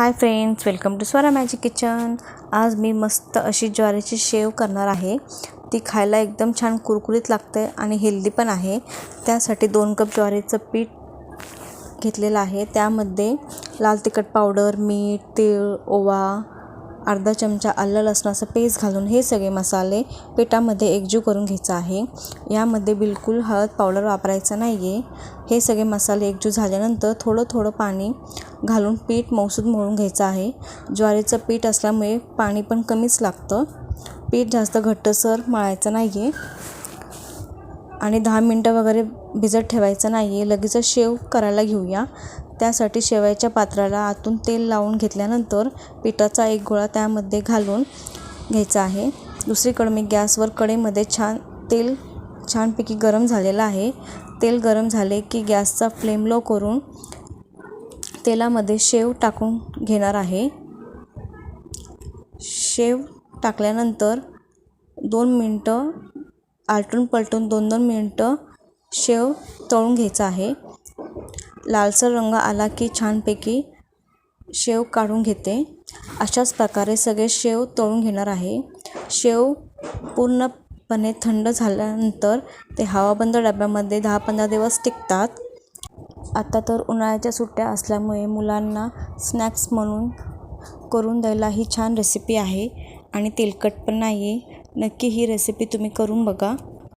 Hi friends welcome to Swara magic kitchen. आज मी मस्त अशी ज्वारीची शेव करणार आहे. ती खायला एकदम छान कुरकुरीत लागते आणि हेल्दी पण आहे. त्यासाठी दोन कप ज्वारीचं पीठ घेतलेलं आहे. त्यामध्ये लाल तिखट पावडर मीठ तीळ ओवा अर्धा चमचा आलं लसणाचं पेस्ट घालून हे सगळे मसाले पिठामध्ये एकजीव करून घ्यायचं आहे. यामध्ये बिलकुल हळद पावडर वापरायचं नाही आहे हे सगळे मसाले एकजीव झाल्यानंतर थोडं थोडं पाणी घालून पीठ मौसूद मळून घ्यायचं आहे. ज्वारीचं पीठ असल्यामुळे पाणी पण कमीच लागतं. पीठ जास्त घट्टसर मळायचं नाही आहे आणि दहा मिनटं वगैरे भिजत ठेवायचं नाही आहे लगेचच शेव करायला घेऊया. त्यासाठी शेवयाच्या पात्राला आतून तेल लावून घेतल्यानंतर पिठाचा एक गोळा त्यामध्ये घालून घ्यायचा आहे. दुसरीकडे मी गॅसवर कढईमध्ये छान तेल छानपैकी गरम झालेलं आहे. तेल गरम झाले की गॅसचा फ्लेम लो करून तेलामध्ये शेव टाकून घेणार आहे. शेव टाकल्यानंतर दोन मिनटं आलटून पलटून दोन दोन मिनटं शेव तळून घ्यायचा आहे. लालसर रंग आला की छानपैकी शेव काढून घेते. अशाच प्रकारे सगळे शेव तळून घेणार आहे. शेव पूर्णपणे थंड झाल्यानंतर ते हवाबंद डब्यामध्ये दहा पंधरा दिवस टिकतात. आता तर उन्हाळ्याच्या सुट्ट्या असल्यामुळे मुलांना स्नॅक्स म्हणून करून द्यायला ही छान रेसिपी आहे. आणि तेलकट पण नाही आहे नक्की ही रेसिपी तुम्ही करून बघा